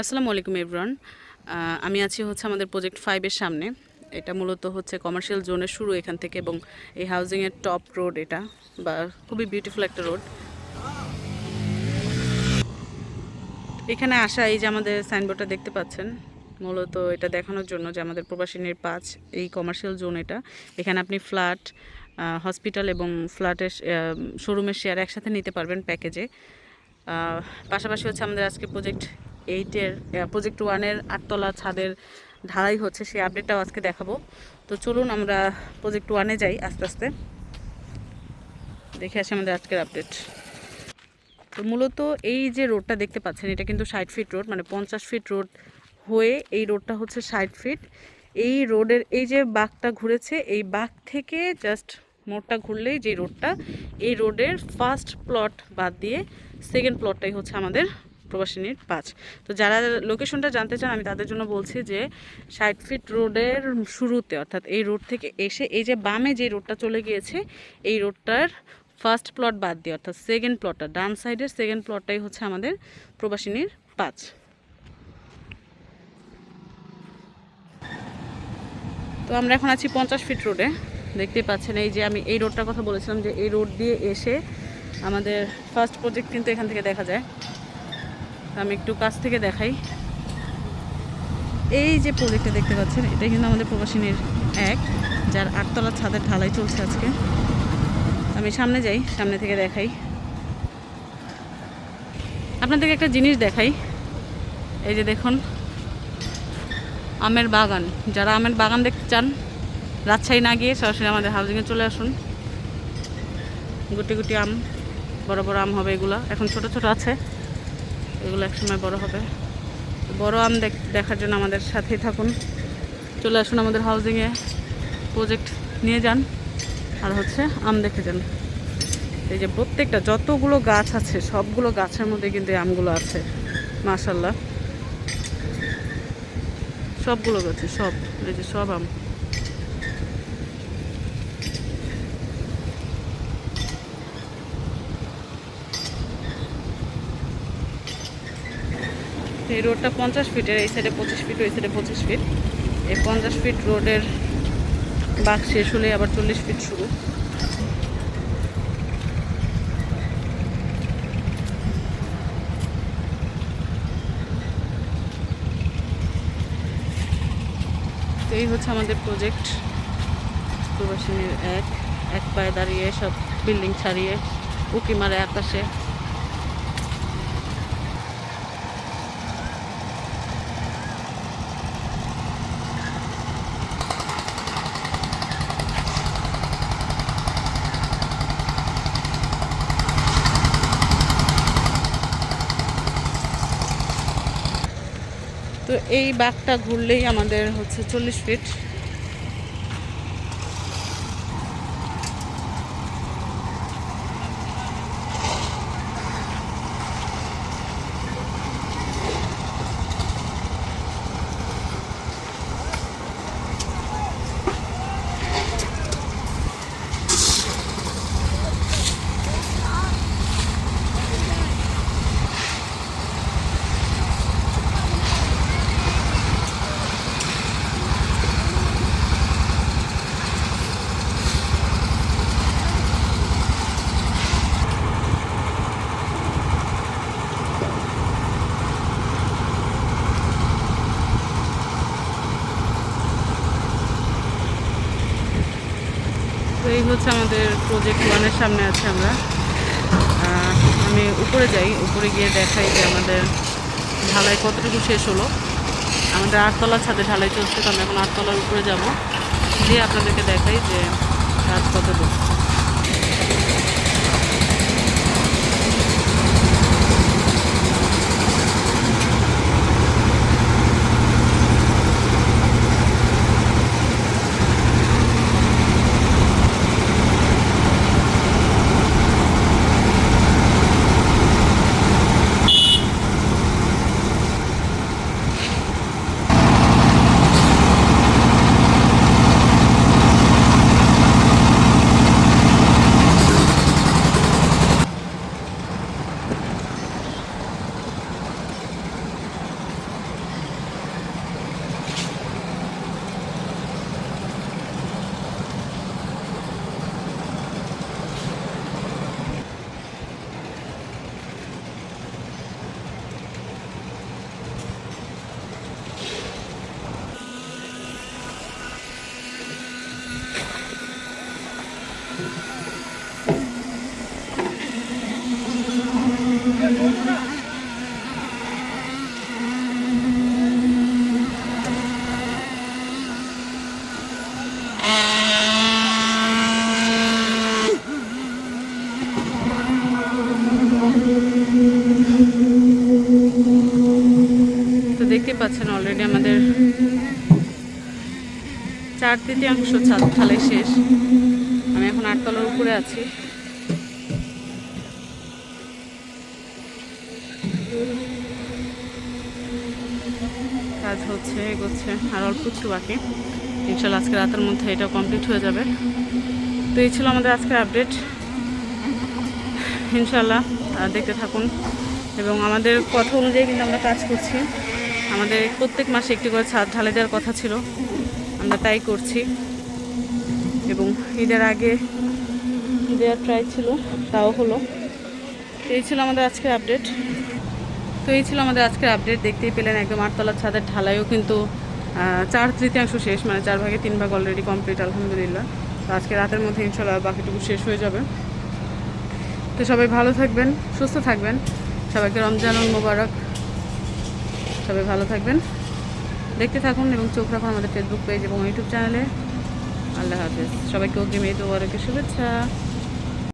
আসসালামু আলাইকুম এভরান আমি আছি হচ্ছে আমাদের প্রজেক্ট ফাইভের সামনে। এটা মূলত হচ্ছে কমার্শিয়াল জোনের শুরু এখান থেকে এবং এই হাউজিংয়ের টপ রোড এটা, বা খুবই বিউটিফুল একটা রোড এখানে আসা এই যে আমাদের সাইনবোর্ডটা দেখতে পাচ্ছেন, মূলত এটা দেখানোর জন্য যে আমাদের প্রবাসিনীর পাঁচ এই কমার্শিয়াল জোন এটা। এখানে আপনি ফ্ল্যাট হসপিটাল এবং ফ্ল্যাটের শোরুমের শেয়ার একসাথে নিতে পারবেন প্যাকেজে পাশাপাশি হচ্ছে আমাদের আজকে প্রজেক্ট এইটের প্রজেক্ট ওয়ানের আটতলা ছাদের ঢালাই হচ্ছে, সেই আপডেটটাও আজকে দেখাবো। তো চলুন আমরা প্রজেক্ট ওয়ানে যাই আস্তে আস্তে। দেখে আসি আমাদের আজকের আপডেট তো মূলত এই যে রোডটা দেখতে পাচ্ছেন, এটা কিন্তু ষাট ফিট রোড মানে পঞ্চাশ ফিট রোড হয়ে এই রোডটা হচ্ছে ষাট ফিট এই রোডের এই যে বাঘটা ঘুরেছে, এই বাঘ থেকে জাস্ট মোড়টা ঘুরলেই যে রোডটা এই রোডের ফার্স্ট প্লট বাদ দিয়ে সেকেন্ড প্লটটাই হচ্ছে আমাদের প্রবাসিনীর পাঁচ। তো যারা লোকেশনটা জানতে চান, আমি তাদের জন্য বলছি যে ষাট ফিট রোডের শুরুতে, অর্থাৎ এই রোড থেকে এসে, এই যে বামে যে রোডটা চলে গিয়েছে, এই রোডটার ফার্স্ট প্লট বাদ দিয়ে, অর্থাৎ সেকেন্ড প্লটটা ডান সাইডের সেকেন্ড প্লটটাই হচ্ছে আমাদের প্রবাসিনীর পাঁচ। তো আমরা এখন আছি পঞ্চাশ ফিট রোডে দেখতেই পাচ্ছেন, এই যে আমি এই রোডটার কথা বলেছিলাম যে এই রোড দিয়ে এসে আমাদের ফার্স্ট প্রজেক্ট কিন্তু এখান থেকে দেখা যায়। আমি একটু কাছ থেকে দেখাই। এই যে প্রজেক্টটা দেখতে পাচ্ছেন, এটা কিন্তু আমাদের প্রবাসিনীর এক, যার আটতলা ছাদের ঢালাই চলছে আজকে। আমি সামনে যাই, সামনে থেকে দেখাই। আপনাদেরকে একটা জিনিস দেখাই। এই যে দেখুন, আমের বাগান। যারা আমের বাগান দেখতে চান, রাজশাহী না গিয়ে সরাসরি আমাদের হাউজিংয়ে চলে আসুন। গুটি গুটি আম, বড় বড় আম হবে এগুলো। এখন ছোট ছোট আছে। এগুলো একসময় বড় হবে। বড় আম দেখার জন্য আমাদের সাথেই থাকুন। চলে আসুন আমাদের হাউজিংয়ে প্রজেক্ট নিয়ে যান। আর হচ্ছে আম দেখে যান। এই যে প্রত্যেকটা, যতগুলো গাছ আছে, সবগুলো গাছের মধ্যে কিন্তু আমগুলো আছে। মাশাল্লাহ সবগুলো গাছে, সব। এই যে সব আম। এই রোডটা পঞ্চাশ ফিটের এই সাইডে পঁচিশ ফিট ওই সাইডে পঁচিশ ফিট এই পঞ্চাশ ফিট রোডের বাঘ শেষ হলে আবার চল্লিশ ফিট শুরু। তো এই হচ্ছে আমাদের প্রজেক্ট প্রবাসিনীর এক এক পায়ে দাঁড়িয়ে সব বিল্ডিং ছাড়িয়ে, উকি মারে আকাশে। তো এই বাঘটা ঘুরলেই আমাদের হচ্ছে চল্লিশ ফিট তো এই হচ্ছে আমাদের প্রজেক্ট ওয়ানের সামনে আছে আমরা। আমি উপরে যাই, উপরে গিয়ে দেখাই যে আমাদের ঢালাই কতটুকু শেষ হলো। আমাদের আটতলার ছাদে ঢালাই চলছে, তো আমি এখন আটতলার উপরে যাব। দিয়ে আপনাদেরকে দেখাই যে কাজ কতটুকু। চার তৃতীয়াংশ ছাদ ঢালাই শেষ। আমি এখন আটতলার উপরে আছি। কাজ হচ্ছে, এগোচ্ছে, আর অল্প একটু বাকি। ইনশাল্লাহ আজকে রাতের মধ্যে এটা কমপ্লিট হয়ে যাবে। তো এই ছিল আমাদের আজকের আপডেট। ইনশাল্লাহ দেখতে থাকুন। এবং আমাদের কথা অনুযায়ী কিন্তু আমরা কাজ করছি। আমাদের প্রত্যেক মাসে একটি করে ছাদ ঢালে দেওয়ার কথা ছিল। আমরা তাই করছি। এবং ঈদের আগে দেওয়ার ট্রাই ছিল, তাও হলো। এই ছিল আমাদের আজকের আপডেট তো এই ছিল আমাদের আজকের আপডেট দেখতেই পেলেন একদম আটতলার ছাদের ঢালাইও কিন্তু চার তৃতীয়াংশ শেষ মানে চার ভাগে তিন ভাগ অলরেডি কমপ্লিট আলহামদুলিল্লাহ। তো আজকে রাতের মধ্যে ইনশাল্লাহ বাকিটুকু শেষ হয়ে যাবে। তো সবাই ভালো থাকবেন, সুস্থ থাকবেন। সবাইকে রমজানুল মোবারক। সবাই ভালো থাকবেন। দেখতে থাকুন এবং চোখ রাখুন আমাদের ফেসবুক পেজ এবং ইউটিউব চ্যানেলে আল্লাহ হাফেজ। সবাইকে মেয়ে তো মোবারকের শুভেচ্ছা।